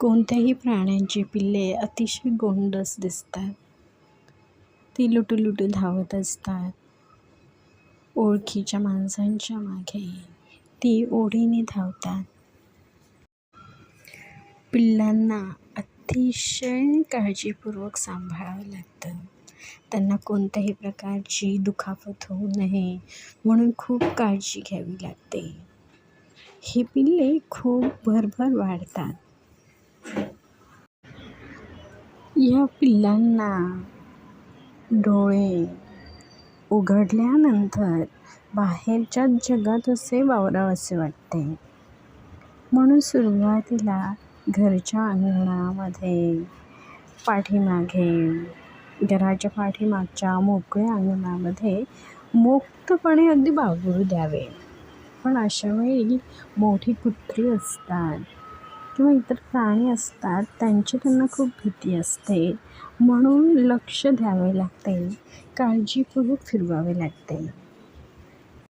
कोणत्याही प्राण्यांची पिल्ले अतिशय गोंडस दिसतात. ती लुटू लुटू धावत असतात. ओळखीच्या माणसांच्या मागे ती ओढीने धावतात. पिल्लांना अतिशय काळजीपूर्वक सांभाळावं लागतं. त्यांना कोणत्याही प्रकारची दुखापत होऊ नये म्हणून खूप काळजी घ्यावी लागते. ही पिल्ले खूप भरभर वाढतात. या पिल्लांना डोळे उघडल्यानंतर बाहेरच्या जगात असे वावरावेसे वाटते. म्हणून सुरुवातीला घरच्या अंगणामध्ये पाठीमागे घराच्या पाठीमागच्या मोकळ्या अंगणामध्ये मुक्तपणे अगदी बागडू द्यावे. पण अशावेळी मोठी कुत्री असतात. किंवा इतर प्राणी असतात त्यांची त्यांना खूप भीती असते. म्हणून लक्ष द्यावे लागते. काळजीपूर्वक फिरवावे लागते.